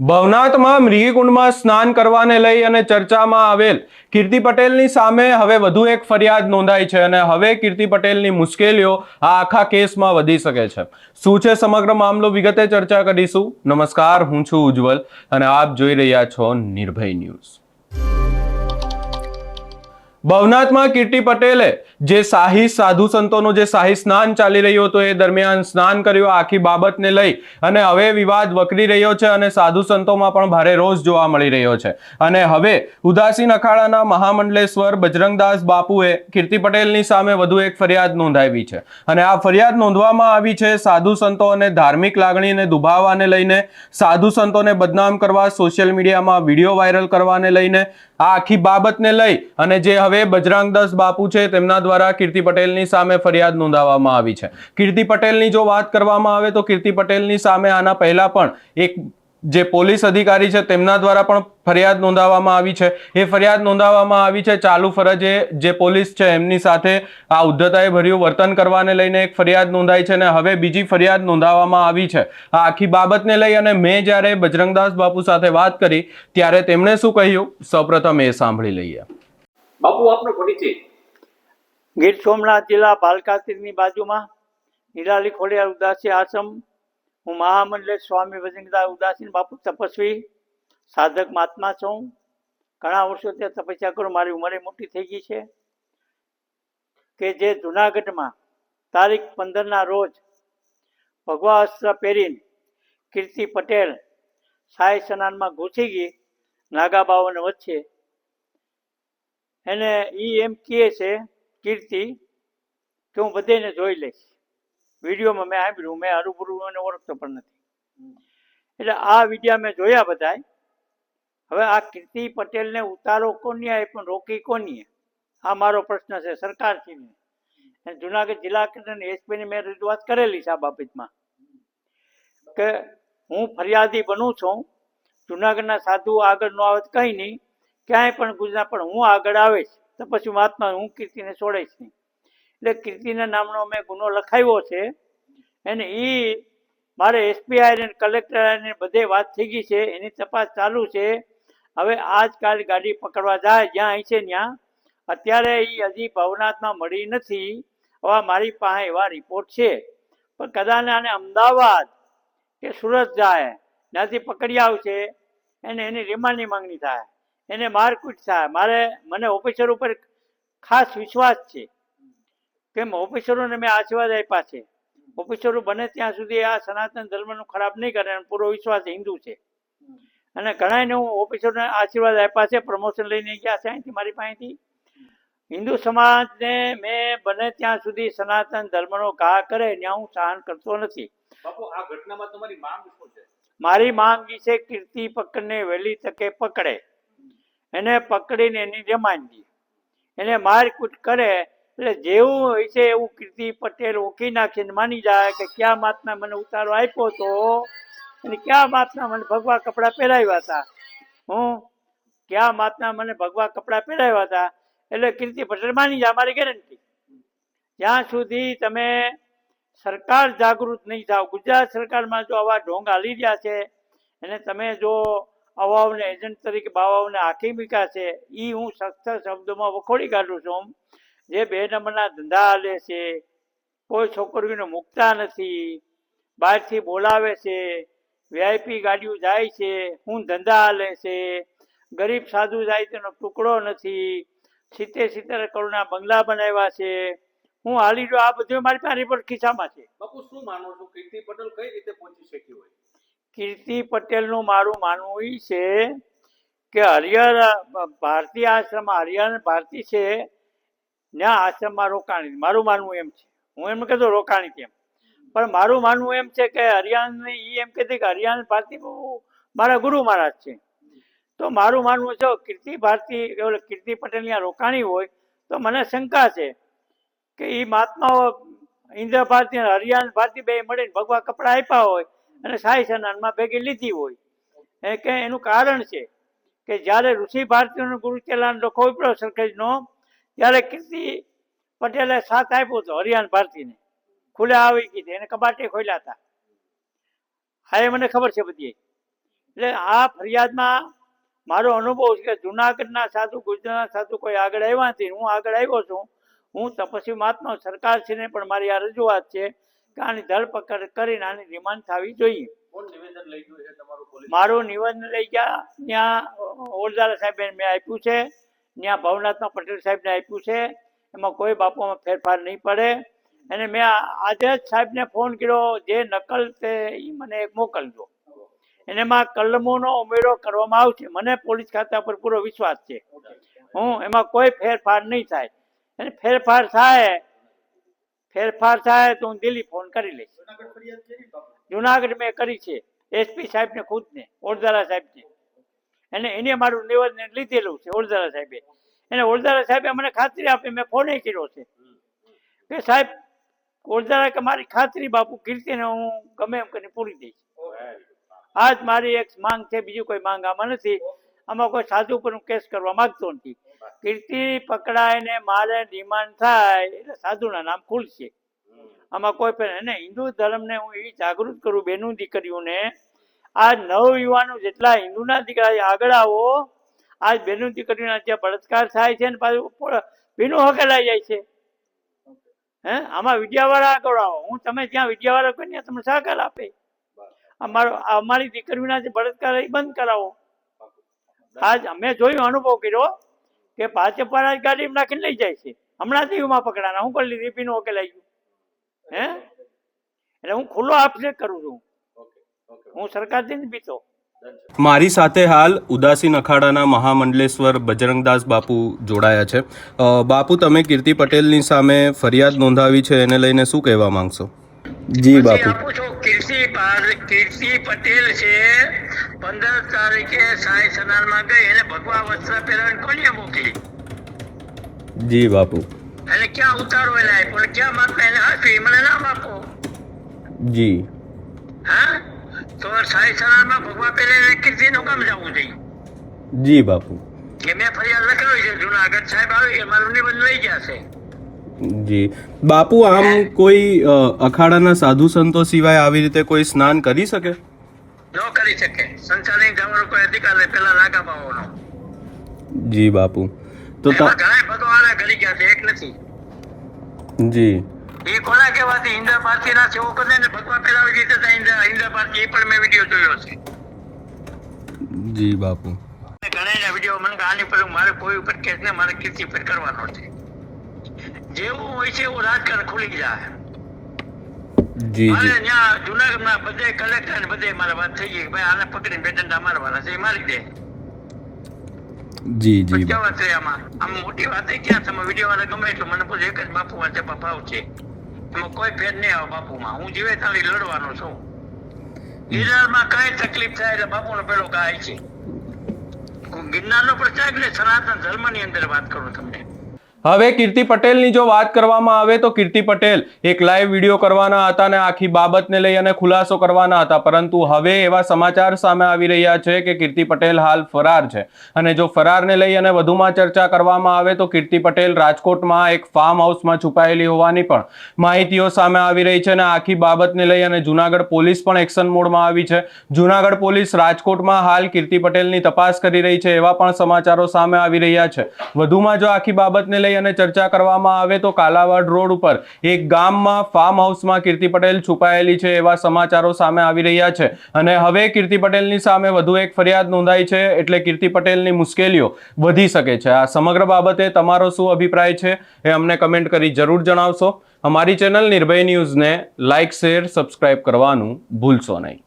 ભવનાથમાં મૃગીકુંડમાં સ્નાન કરવાને લઈ અને ચર્ચામાં આવેલ કીર્તિ પટેલની સામે હવે વધુ એક ફરિયાદ નોંધાઈ છે અને હવે કીર્તિ પટેલની મુશ્કેલીઓ આ આખા કેસમાં વધી શકે છે. શું છે સમગ્ર મામલો? વિગતે ચર્ચા કરીશું. નમસ્કાર, હું છું ઉજ્જવલ અને આપ જોઈ રહ્યા છો નિર્ભય ન્યૂઝ. ભવનાથમાં કીર્તિ પટેલે જે શાહી સાધુ સંતોનો જે શાહી સ્નાન ચાલી રહ્યું હતું એ દરમિયાન સ્નાન કર્યું, આખી બાબતને લઈ અને હવે વિવાદ વકરી રહ્યો છે અને સાધુ સંતોમાં પણ ભારે રોષ જોવા મળી રહ્યો છે. અને હવે ઉદાસીન અખાડાના મહામંડલેશ્વર બજરંગદાસ બાપુએ કીર્તિ પટેલની સામે વધુ એક ફરિયાદ નોંધાવી છે. અને આ ફરિયાદ નોંધવામાં આવી છે, સાધુ સંતો અને ધાર્મિક લાગણીને દુભાવવાને લઈને, સાધુ સંતોને બદનામ કરવા સોશિયલ મીડિયામાં વીડિયો વાયરલ કરવાને લઈને, આ આખી બાબતને લઈ અને જે હવે બજરંગદાસ બાપુ છે, તેમના દ્વારા કીર્તિ પટેલની સામે ફરિયાદ નોંધાવવામાં આવી છે. કીર્તિ પટેલની જો વાત કરવામાં આવે તો કીર્તિ પટેલની સામે આના પહેલા પણ એક જે પોલીસ અધિકારી છે, તેમના દ્વારા પણ ફરિયાદ નોંધાવવામાં આવી છે. એ ફરિયાદ નોંધાવવામાં આવી છે, ચાલુ ફરજે જે પોલીસ છે, એમની સાથે આ ઉદ્ધતાએ ભર્યું વર્તન કરવાને લઈને એક ફરિયાદ નોંધાઈ છે અને હવે બીજી ફરિયાદ નોંધાવવામાં આવી છે. આ આખી બાબતને લઈ અને મેં જ્યારે બજરંગદાસ બાપુ સાથે વાત કરી, ત્યારે તેમણે શું કહ્યું? સૌપ્રથમ એ સાંભળી લઈએ. બાપુ, આપનો પરિચય. ગીર સોમનાથ જિલ્લા ભાલકાતીરની બાજુમાં નિરાલી ખોડિયાર ઉદાસી આશ્રમ. હું મહામંડલે સ્વામી વજનદાર ઉદાસીન બાપુ તપસ્વી, સાધક મહાત્મા છું. ઘણા વર્ષો ત્યાં તપસ્યા કરું, મારી ઉંમરે મોટી થઈ ગઈ છે. કે જે જુનાગઢમાં તારીખ પંદરના રોજ ભગવા અસ્ત્ર પહેરીને કીર્તિ પટેલ સાય સ્નાનમાં ઘૂસી ગઈ નાગાબાઓને વચ્ચે એને એ એમ કહે છે કીર્તિ કે હું બધાને જોઈ લઈશ. વિડીયોમાં મેં સાંભળ્યું મેં હરુભરું એને ઓળખતો પણ નથી. એટલે આ વિડીયા મેં જોયા બધાય. હવે આ કીર્તિ પટેલને ઉતારો કોની એ પણ રોકી કોની આ મારો પ્રશ્ન છે સરકારશ્રીને. અને જુનાગઢ જિલ્લા કલેક્ટર એસપીની મેં રજૂઆત કરેલી છે આ બાબતમાં. કે હું ફરિયાદી બનું છું. જુનાગઢના સાધુ આગળ નો આવે કંઈ નહીં. ક્યાંય પણ ગુજરાત પણ હું આગળ આવીશ, તો પછી મહાત્મા હું કીર્તિને છોડીશ નહીં. એટલે કીર્તિના નામનો મેં ગુનો લખાવ્યો છે, અને એ મારે એસપીઆઈ ને કલેક્ટર બધે વાત થઈ ગઈ છે, એની તપાસ ચાલુ છે. હવે આજકાલ ગાડી પકડવા જાય, જ્યાં અહીં છે ત્યાં. અત્યારે એ હજી ભવનાથમાં મળી નથી. હવે મારી પાસે એવા રિપોર્ટ છે. પણ કદાચ આને અમદાવાદ કે સુરત જાય, ત્યાંથી પકડી આવશે એને એની રિમાન્ડની માંગણી થાય. એને મારકૂટ થાય મારે મને ઓફિસર ઉપર ખાસ વિશ્વાસ છે કેમ ઓફિસરોને મેં આશીર્વાદ આપ્યા છે. ઓફિસરો બને ત્યાં સુધી આ સનાતન ધર્મનું ખરાબ નહીં કરે અને પૂરો વિશ્વાસ હિન્દુ છે. અને ઘણાને હું ઓફિસરોને આશીર્વાદ આપ્યા છે પ્રમોશન લઈને ગયા છે અહીંથી મારી પાસેથી. હિન્દુ સમાજને મેં બને ત્યાં સુધી સનાતન ધર્મનો ઘા કરે ત્યાં હું સહન કરતો નથી. બાપુ આ ઘટનામાં તમારી માંગ શું છે? મારી માંગ છે કીર્તિ પકડને વહેલી તકે પકડે. એને પકડીને એની દે. એને મારકૂટ કરે, એટલે જેવું હોય છે એવું કીર્તિ પટેલ ઓકી નાખીને માની જાય કે ક્યાં માતના મને ઉતારો આપ્યો તો, અને ક્યાં માતના મને ભગવા કપડાં પહેરાવ્યા હતા? હું? ક્યાં માતના મને ભગવા કપડાં પહેરાવ્યા હતા? એટલે કીર્તિ પટેલ માની જાય મારી ગેરંટી. જ્યાં સુધી તમે સરકાર જાગૃત નહીં થાવ, ગુજરાત સરકારમાં જો આવા ઢોંગ હાલી રહ્યા છે એને તમે જો અવાવને એજન્ટ તરીકે બાવાઓને આખી મૂક્યા છે એ હું સખ્ત શબ્દોમાં વખોડી કાઢું છું જે બે નંબરના ધંધા હાલે છે, કોઈ છોકરીઓને મૂકતા નથી, બહારથી બોલાવે છે વીઆઈપી ગાડીઓ જાય છે, હું ધંધા હાલે છે, ગરીબ સાધુ જાય તેનો ટુકડો નથી, સિત્તેર સિત્તેર કરોડના બંગલા બનાવ્યા છે. હું હાલી જો આ બધું મારી પાસે રિપોર્ટ ખિસ્સામાં છે. બાપુ, શું માનો છો? કીર્તિ પટેલ કઈ રીતે પહોંચી શકી હોય? કીર્તિ પટેલનું મારું માનવું એ છે કે હરિહર ભારતીય આશ્રમ હરિહર ભારતી છે ને આશ્રમમાં રોકાણી. મારું માનવું એમ છે. હું એમ કહેતો રોકાણી કેમ? પણ મારું માનવું એમ છે કે હરિયાણ એ એમ કહેતી કે હરિયાણ ભારતી બહુ મારા ગુરુ મહારાજ છે. તો મારું માનવું છે કીર્તિ ભારતી એટલે કીર્તિ પટેલ ત્યાં રોકાણી હોય તો મને શંકા છે કે એ મહાત્માઓ ઇન્દ્ર ભારતી અને હરિયાણ ભારતી બે મળીને ભગવા કપડાં આપ્યા હોય અને સાઈ સનાનમાં ભેગી લીધી હોય. એ કે એનું કારણ છે કે જ્યારે ઋષિ ભારતીઓનો ગુરુ ચેલાન લખો સરખેજનો, ત્યારે કીર્તિ પટેલે સાથ આપ્યો હતો હરિયાણ ભારતીને. ખુલ્લે આવી કીધી એને કબાટે ખોલ્યા હતા. હા, એ મને ખબર છે બધી. એટલે આ ફરિયાદમાં મારો અનુભવ છે કે જુનાગઢના સાધુ, ગુજરાતના સાધુ કોઈ આગળ આવ્યા નથી. હું આગળ આવ્યો છું. હું તપસ્વી મહાત્મા સરકારશ્રીને પણ મારી આ રજૂઆત છે આની ધરપકડ કરીને આની રિમાન્ડ થવી જોઈએ. મારું નિવેદન લઈ ગયા ત્યાં ઓરદાલા સાહેબે મેં આપ્યું છે ત્યાં ભવનાથમાં પટેલ સાહેબને આપ્યું છે એમાં કોઈ બાપોમાં ફેરફાર નહીં પડે. અને મેં આજે જ સાહેબને ફોન કર્યો જે નકલ તે એ મને મોકલજો. અને એમાં કલમોનો ઉમેરો કરવામાં આવશે. મને પોલીસ ખાતા પર પૂરો વિશ્વાસ છે. હું એમાં કોઈ ફેરફાર નહીં થાય. અને ફેરફાર થાય ફેરફાર થાય તો હું દિલ્હી ફોન કરી લઈશ. જુનાગઢ મેં કરી છે એસપી સાહેબને ખુદને ઓળદારા સાહેબને. અને એને મારું નિવેદન લીધેલું છે ઓળદારા સાહેબે. એને ઓળદારા સાહેબે મને ખાતરી આપી મેં ફોને કર્યો છે. કે સાહેબ ઓળદારા કે મારી ખાતરી બાપુ કીર્તિને હું ગમે એમ કરીને પૂરી દઈશ. આજ મારી એક માંગ છે બીજું કોઈ માંગ આમાં નથી. આમાં કોઈ સાધુ પર હું કેસ કરવા માંગતો નથી. કીર્તિ પકડાય ને મારે ડિમાન્ડ થાય એટલે સાધુના નામ ખુલશે. આમાં કોઈ પણ અને હિન્દુ ધર્મને હું એવી જાગૃત કરું બેનું દીકરીઓને આ નવ યુવાનો જેટલા હિન્દુના દીકરા આગળ આવો. આજ બેનું દીકરીઓના જે બળાત્કાર થાય છે ને પાછું ભીનું હકેલાઈ જાય છે. હે? આમાં વિદ્યાવાળા આગળ આવો. હું તમે જ્યાં વિદ્યાવાળા કોઈ ત્યાં તમને સહકાર આપે. અમારો અમારી દીકરીઓના જે બળાત્કાર એ બંધ કરાવો. આજ અમે જોયું, અનુભવ કર્યો કે પાંચે પાંચ ગાડી નાખીને લઈ જાય છે. હમણાં ઉમા પકડાના. હું કરી લીધી, પીનું ઓકે લઈ ગયું. હે? એટલે હું ખુલ્લો આક્ષેપ કરું છું. હું સરકારથી જ પીતો. મારી સાથે હાલ ઉદાસીન અખાડાના મહામંડલેશ્વર બજરંગદાસ બાપુ જોડાયા છે. બાપુ, તમે કીર્તિ પટેલની સામે ફરિયાદ નોંધાવી છે, એને લઈને શું કહેવા માંગશો? જી બાપુ. આપું છું કીર્તિ કીર્તિ પટેલ છે. પંદર તારીખે સાંઈ સનાનમાં ગઈ એને ભગવા વસ્ત્ર પહેરાવીને કોને મોકલી જી બાપુ. એટલે ક્યાં ઉતારો એને આપ્યો ક્યાં માપે એને આપી મને નામ આપો. જી. હા? તો સાંઈ સનાનમાં ભગવા પહેરીને કીર્તિનું કામ જવું જોઈએ જી બાપુ. કે મેં ફરિયાદ લખાવી છે જુનાગઢ સાહેબ આવી કે મારું નિબંધ લઈ ગયા છે. જી. બાપુ આમ કોઈ અખાડાના સાધુ સંતો સિવાય આવી રીતે કોઈ સ્નાન કરી શકે? ન કરી શકે. સંચાલન જવાનો કોઈ અધિકાર નહીં પેલા નાગા બાવાનો જી બાપુ. તો ઘણા ભગવાના કરી ગયા છે એક નથી. જી. એ કોના કહેવાથી? ઇન્દ્ર ભારતી ના સેવકોને ને ભગવા પહેરાવી દીધા હતા ઇન્દ્ર ઇન્દ્ર ભારતી એ પણ મેં વીડિયો જોયો છે. જી બાપુ. ઘણા વીડિયો મને આની પર મારે કોઈ ઉપર કેસ ને મારે કીર્તિ પર કરવાનો છે. જેવું હોય છે એવું રાજકારણ ખુલી જાય. જી જી. ત્યાં બધે કલેક્ટર ને બધે મારે વાત થઈ ગઈ કે ભાઈ આને પકડીને બે મારવાના છે એ મારી દે. જી જી ક્યાં વાત રહી આમાં? આમ મોટી વાત ક્યાં તમે વીડિયો વાળા ગમે એટલું મને પૂછે એક જ બાપુ વાંચે ભાવ છે. એમાં કોઈ ફેર નહીં આવે બાપુમાં. હું જીવે તાલી લડવાનો છું. ગિરનારમાં કઈ તકલીફ થાય એટલે બાપુનો પેલો ગાય છે. ગિરનારનો પ્રચાર એટલે સનાતન ધર્મની અંદર વાત કરું તમને. હવે કીર્તિ પટેલની જો વાત કરવામાં આવે તો કીર્તિ પટેલ એક લાઈવ વીડિયો કરવાના હતા અને આખી બાબતને લઈ અને ખુલાસો કરવાના હતા. પરંતુ હવે એવા સમાચાર સામે આવી રહ્યા છે કે કીર્તિ પટેલ હાલ ફરાર છે. અને જો ફરારને લઈ અને વધુમાં ચર્ચા કરવામાં આવે તો કીર્તિ પટેલ રાજકોટમાં એક ફાર્મ હાઉસમાં છુપાયેલી હોવાની પણ માહિતીઓ સામે આવી રહી છે અને આખી બાબતને લઈ અને જુનાગઢ પોલીસ પણ એક્શન મોડમાં આવી છે. જુનાગઢ પોલીસ રાજકોટમાં હાલ કીર્તિ પટેલની તપાસ કરી રહી છે એવા પણ સમાચારો સામે આવી રહ્યા છે. વધુમાં જો આખી બાબતને લઈ અને ચર્ચા કરવામાં આવે તો કાલાવાડ રોડ ઉપર એક ગામમાં ફાર્મ હાઉસમાં કીર્તિ પટેલ છુપાયેલી છે એવા સમાચારો સામે આવી રહ્યા છે. અને હવે કીર્તિ પટેલની સામે વધુ એક ફરિયાદ નોંધાઈ છે એટલે કીર્તિ પટેલની મુશ્કેલીઓ વધી શકે છે. આ સમગ્ર બાબતે તમારો શું અભિપ્રાય છે એ અમને કમેન્ટ કરી જરૂર જણાવશો. અમારી ચેનલ નિર્ભય ન્યૂઝને લાઇક શેર સબસ્ક્રાઇબ કરવાનું ભૂલશો નહીં.